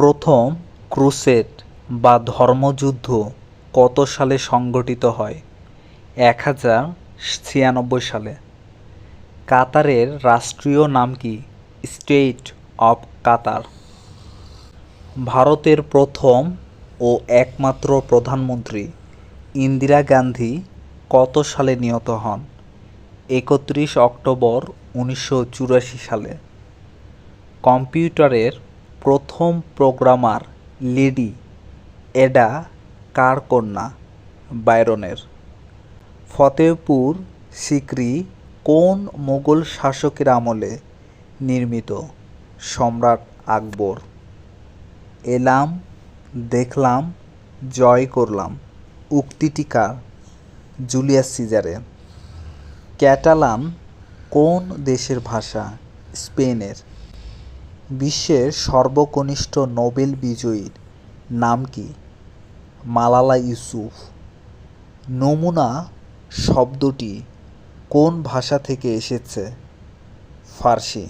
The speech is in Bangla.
প্রথম ক্রুসেড বা ধর্মযুদ্ধ কত সালে সংঘটিত হয়? এক হাজার ছিয়ানব্বই সালে। কাতারের রাষ্ট্রীয় নাম কি? State of Qatar. ভারতের প্রথম ও একমাত্র প্রধানমন্ত্রী ইন্দিরা গান্ধী কত সালে নিহত হন? একত্রিশ অক্টোবর উনিশশো চুরাশি সালে। কম্পিউটারের প্রথম প্রোগ্রামার লেডি এডা কার কন্যা বাইরনের। ফতেহপুর সিকরি কোন মোগল শাসকের আমলে নির্মিত? সম্রাট আকবর। এলাম, দেখলাম, জয় করলাম। উক্তিটি কার? জুলিয়াস সিজারের ক্যাটালান কোন দেশের ভাষা? স্পেনের। বিশ্বের সর্বকনিষ্ঠ নোবেল বিজয়ীর নাম কি? মালালা ইউসুফ। নমুনা শব্দটি কোন ভাষা থেকে এসেছে? ফার্সি।